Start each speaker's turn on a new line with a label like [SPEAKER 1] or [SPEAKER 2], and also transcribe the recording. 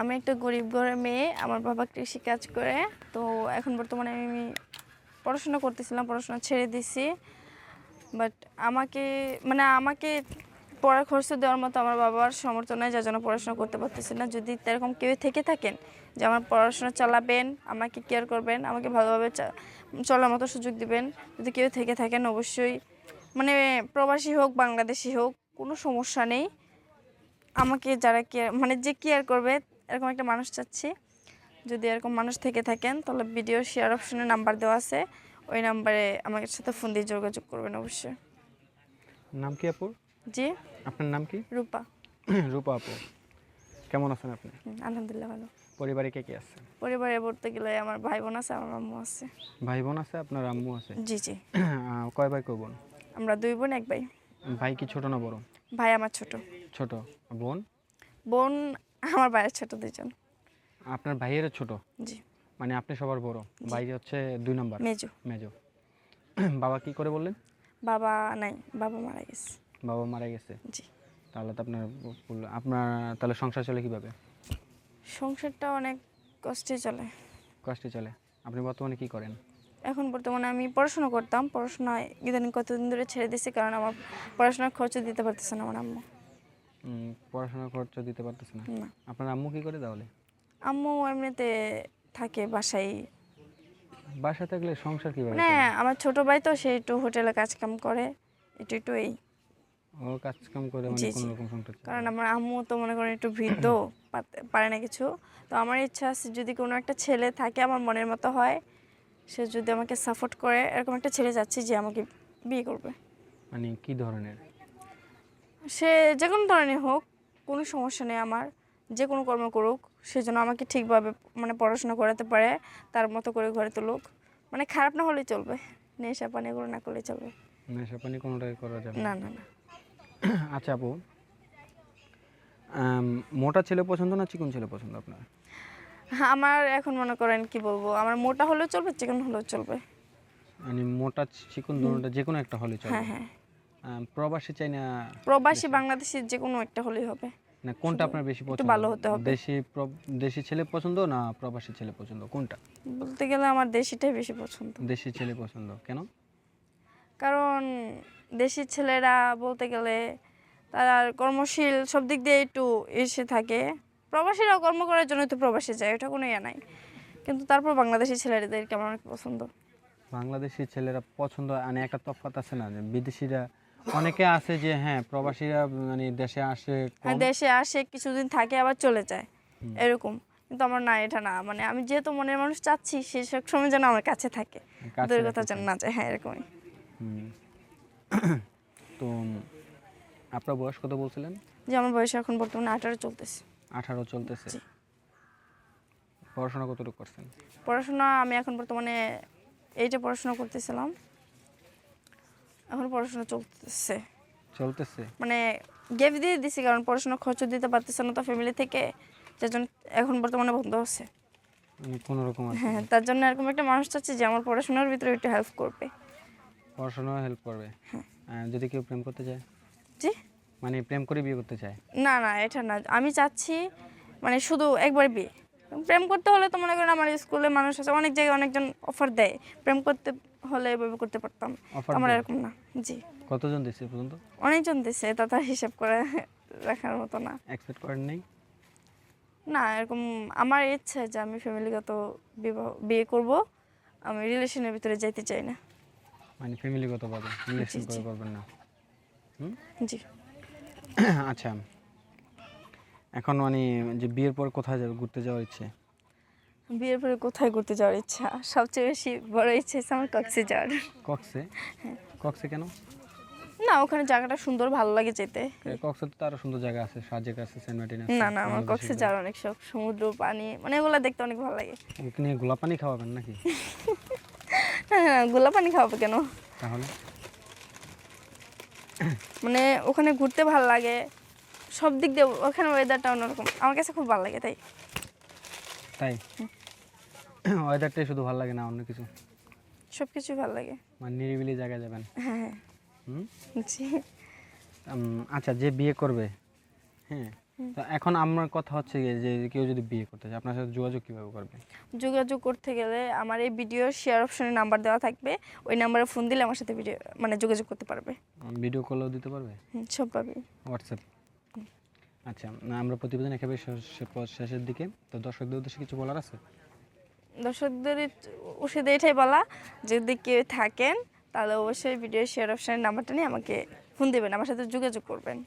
[SPEAKER 1] আমি একটা গরিব ঘরের মেয়ে, আমার বাবা কৃষি কাজ করে। তো এখন বর্তমানে আমি পড়াশোনা করতেছিলাম, পড়াশোনা ছেড়ে দিছি। বাট আমাকে মানে আমাকে পড়ার খরচ দেওয়ার মতো আমার বাবার সমর্থন নাই, যার জন্য পড়াশোনা করতে পারতেছি না। যদি এরকম কেউ থেকে থাকেন যে আমার পড়াশোনা চালাবেন, আমাকে কেয়ার করবেন, আমাকে ভালোভাবে চলার মতো সুযোগ দিবেন, যদি কেউ থেকে থাকেন অবশ্যই। মানে প্রবাসী হোক, বাংলাদেশি হোক, কোনো সমস্যা নেই। আমাকে যারা কেয়ার মানে যে কেয়ার করবে এরকম একটা মানুষ চাচ্ছি। যদি এরকম মানুষ থেকে থাকেন তাহলে ভিডিও শেয়ার অপশনে নাম্বার দেওয়া আছে। ওই নাম্বারে আমার সাথে ফোন দিয়ে যোগাযোগ করবেন অবশ্যই।
[SPEAKER 2] নাম কি আপু?
[SPEAKER 1] জি?
[SPEAKER 2] আপনার নাম কি?
[SPEAKER 1] রূপা।
[SPEAKER 2] রূপা আপু। কেমন আছেন আপনি?
[SPEAKER 1] আলহামদুলিল্লাহ ভালো।
[SPEAKER 2] পরিবারে কে কে আছে
[SPEAKER 1] পরিবারে বলতে গেলে আমার ভাই বোন আছে আমার আম্মু আছে।
[SPEAKER 2] ভাই বোন আছে আপনার আম্মু আছে?
[SPEAKER 1] জি জি।
[SPEAKER 2] কয় ভাই কয় বোন?
[SPEAKER 1] আমরা দুই বোন এক ভাই।
[SPEAKER 2] ভাই কি ছোট না বড়?
[SPEAKER 1] ভাই আমার ছোট।
[SPEAKER 2] ছোট। বোন?
[SPEAKER 1] বোন আমার ভাইয়ের ছোট দুজন
[SPEAKER 2] আপনার ভাইয়ের ছোট?
[SPEAKER 1] জি।
[SPEAKER 2] মানে আপনি সবার বড়? ভাই হচ্ছে দুই নম্বর?
[SPEAKER 1] মেজু।
[SPEAKER 2] মেজো। বাবা কি করে বললেন?
[SPEAKER 1] বাবা নাই বাবা মারা গেছে।
[SPEAKER 2] বাবা মারা গেছে?
[SPEAKER 1] জি।
[SPEAKER 2] তাহলে তো আপনার আপনার তাহলে সংসার চলে কীভাবে?
[SPEAKER 1] সংসারটা অনেক কষ্টে চলে।
[SPEAKER 2] কষ্টে চলে। আপনি বর্তমানে কি করেন?
[SPEAKER 1] এখন বর্তমানে আমি পড়াশোনা করতাম। পড়াশোনায় ইদানিং কতদিন ধরে ছেড়ে দিয়েছি কারণ আমার পড়াশোনার খরচ দিতে পারতেছে না আমার আম্মু।
[SPEAKER 2] পড়াশোনার খরচ দিতে পারতেছে না।
[SPEAKER 1] না।
[SPEAKER 2] আপনার আম্মু কি করে তাহলে?
[SPEAKER 1] আম্মু এমনিতে থাকে বাসায়।
[SPEAKER 2] বাসা থাকলে সংসার কীভাবে
[SPEAKER 1] মানে আমার ছোট ভাই তো সে একটু হোটেলে কাজ কাম করে একটু একটু এই।
[SPEAKER 2] ও কাজ কাম করে মানে কোনো রকম সংসার
[SPEAKER 1] কারণ আমার আম্মু তো মনে করেন একটু বৃদ্ধ পারে না কিছু। তো আমার ইচ্ছা আছে যদি কোনো একটা ছেলে থাকে আমার মনের মতো হয় সে যদি আমাকে সাপোর্ট করে এরকম একটা ছেলে যাচ্ছি যে আমাকে বিয়ে করবে।
[SPEAKER 2] মানে কি ধরনের?
[SPEAKER 1] সে যে কোনো ধরনের হোক কোনো সমস্যা নেই আমার। যে কোনো কর্ম করুক সে যেন আমাকে ঠিকভাবে মানে পড়াশোনা করাতে পারে তার মতো করে ঘরে তুলুক। মানে খারাপ না হলেই চলবে। নেশা পানি এগুলো না করলেই চলবে।
[SPEAKER 2] নেশা পানি কোনোটাই করা যাবে না।
[SPEAKER 1] না না
[SPEAKER 2] আচ্ছা আপু মোটা ছেলে পছন্দ না চিকন ছেলে পছন্দ আপনার?
[SPEAKER 1] আমার এখন মনে করেন কি বলব আমার মোটা হলেও চলবে চিকন হলেও চলবে।
[SPEAKER 2] মানে মোটা চিকন দুটোটা যে কোনো একটা হলে চলে
[SPEAKER 1] হ্যাঁ হ্যাঁ।
[SPEAKER 2] প্রবাসী চাই না
[SPEAKER 1] প্রবাসী বাংলাদেশি যে কোনো একটা হলেই হবে।
[SPEAKER 2] না কোনটা আপনার বেশি পছন্দ?
[SPEAKER 1] ভালো হতে হবে।
[SPEAKER 2] দেশি দেশি ছেলে পছন্দ না প্রবাসী ছেলে পছন্দ? কোনটা?
[SPEAKER 1] বলতে গেলে আমার দেশিটাই বেশি পছন্দ।
[SPEAKER 2] দেশি ছেলে পছন্দ। কেন?
[SPEAKER 1] কারণ দেশি ছেলেরা বলতে গেলে তারা কর্মশীল সব দিক দিয়ে একটু এসে থাকে। প্রবাসীরাও কর্ম করার জন্য তো প্রবাসী যায় ওটা কোনো ইয়ে নাই। কিন্তু তারপর বাংলাদেশি ছেলেদেরকে আমার অনেক পছন্দ।
[SPEAKER 2] বাংলাদেশি ছেলেরা পছন্দ মানে একটা তফাৎ আছে না যে বিদেশিরা অনেকে আছে যে হ্যাঁ প্রবাসীরা মানে দেশে আসে
[SPEAKER 1] হ্যাঁ দেশে আসে কিছুদিন থাকে আবার চলে যায়। এরকম। কিন্তু আমার না এটা না। মানে আমি যেহেতু মনের মানুষ চাচ্ছি সে সব সময় যেন আমার কাছে থাকে। দূরের কথা যেন না যায়। হ্যাঁ এরকমই।
[SPEAKER 2] তো আপনার বয়স কত বলছিলেন?
[SPEAKER 1] যে আমার বয়স এখন বর্তমানে আঠারো চলতেছে।
[SPEAKER 2] আঠারো চলতেছে। পড়াশোনা কতটুকু করছেন?
[SPEAKER 1] পড়াশোনা আমি এখন বর্তমানে এইটা পড়াশোনা করতেছিলাম। এখন পড়াশোনা চলতেছে।
[SPEAKER 2] চলতেছে?
[SPEAKER 1] মানে গ্যাপ দিয়ে দিছি কারণ পড়াশোনা খরচ দিতে পারতেছে না তো ফ্যামিলি থেকে যার জন্য এখন বর্তমানে বন্ধ আছে
[SPEAKER 2] কোনো রকম
[SPEAKER 1] হ্যাঁ তার জন্য এরকম একটা মানুষ চাচ্ছি যে আমার পড়াশোনার ভিতরে একটু হেল্প করবে।
[SPEAKER 2] পড়াশোনা হেল্প করবে?
[SPEAKER 1] হ্যাঁ।
[SPEAKER 2] যদি কেউ প্রেম করতে চায়?
[SPEAKER 1] জি?
[SPEAKER 2] মানে প্রেম করে বিয়ে করতে চায়?
[SPEAKER 1] না না এটা না। আমি চাচ্ছি মানে শুধু একবার বিয়ে। প্রেম করতে হলে তো মনে করেন আমার স্কুলে মানুষ আছে অনেক জায়গায় অনেকজন অফার দেয়। প্রেম করতে হলে এভাবে করতে পারতাম। আমার এরকম না জি।
[SPEAKER 2] কতজন দিচ্ছে এ পর্যন্ত?
[SPEAKER 1] অনেকজন দিছে তা তার হিসাব করে রাখার মতো না।
[SPEAKER 2] এক্সপেক্ট করেন নেই?
[SPEAKER 1] না এরকম আমার ইচ্ছে যে আমি ফ্যামিলিগত বিবাহ বিয়ে করব আমি রিলেশনের ভিতরে যাইতে চাই না।
[SPEAKER 2] মানে ফ্যামিলিগত ভাবে রিলেশন করে। করবেন না। হুম?
[SPEAKER 1] জি।
[SPEAKER 2] আচ্ছা। এখন মানে যে বিয়ের পর কোথায় যাবে ঘুরতে যাওয়ার ইচ্ছে?
[SPEAKER 1] বিয়ের পরে কোথায় ঘুরতে যাওয়ার ইচ্ছা? সবচেয়ে বেশি বড় ইচ্ছে হচ্ছে আমার কক্সে যাওয়ার।
[SPEAKER 2] কক্সে? কক্সে কেন?
[SPEAKER 1] না ওখানে জায়গাটা সুন্দর ভালো লাগে যেতে।
[SPEAKER 2] কক্সে তো আরও সুন্দর জায়গা আছে সাজেক আছে সেন্ট মার্টিন আছে
[SPEAKER 1] না না আমার কক্সে যাওয়ার অনেক শখ সমুদ্র পানি মানে এগুলো দেখতে অনেক ভালো লাগে।
[SPEAKER 2] ওখানে গোলাপ পানি খাওয়াবেন নাকি?
[SPEAKER 1] হ্যাঁ গোলা পানি খাওয়াবে কেন?
[SPEAKER 2] তাহলে?
[SPEAKER 1] মানে ওখানে ঘুরতে ভালো লাগে। সব দিক দিয়ে ওখানে ওয়েদারটা অন্যরকম। আমার কাছে খুব ভালো লাগে তাই।
[SPEAKER 2] তাই? ওয়েদারটাই শুধু ভালো লাগে না অন্য কিছু?
[SPEAKER 1] সব কিছুই ভালো লাগে।
[SPEAKER 2] মানে নিরিবিলি জায়গায় যাবেন?
[SPEAKER 1] হ্যাঁ
[SPEAKER 2] হুম?
[SPEAKER 1] জি।
[SPEAKER 2] আচ্ছা যে বিয়ে করবে হ্যাঁ? তো এখন আমার কথা হচ্ছে যে কেউ যদি বিয়ে করতে চায় আপনার সাথে যোগাযোগ কীভাবে করবে?
[SPEAKER 1] যোগাযোগ করতে গেলে আমার এই ভিডিও শেয়ার অপশনে নাম্বার দেওয়া থাকবে। ওই নাম্বারে ফোন দিলে আমার সাথে ভিডিও মানে যোগাযোগ করতে পারবে।
[SPEAKER 2] ভিডিও কলও দিতে পারবে?
[SPEAKER 1] হুম, সব পাবে
[SPEAKER 2] হোয়াটসঅ্যাপ আচ্ছা আমরা প্রতিবেদন একেবারে শেষ- শেষ- শেষের দিকে। তো দর্শকদের উদ্দেশ্যে কিছু বলার আছে?
[SPEAKER 1] দর্শকদের ওষুধে এটাই বলা, যদি কেউ থাকেন, তাহলে অবশ্যই ভিডিও শেয়ার অপশনের নাম্বারটা নিয়ে আমাকে ফোন দেবেন, আমার সাথে যোগাযোগ করবেন।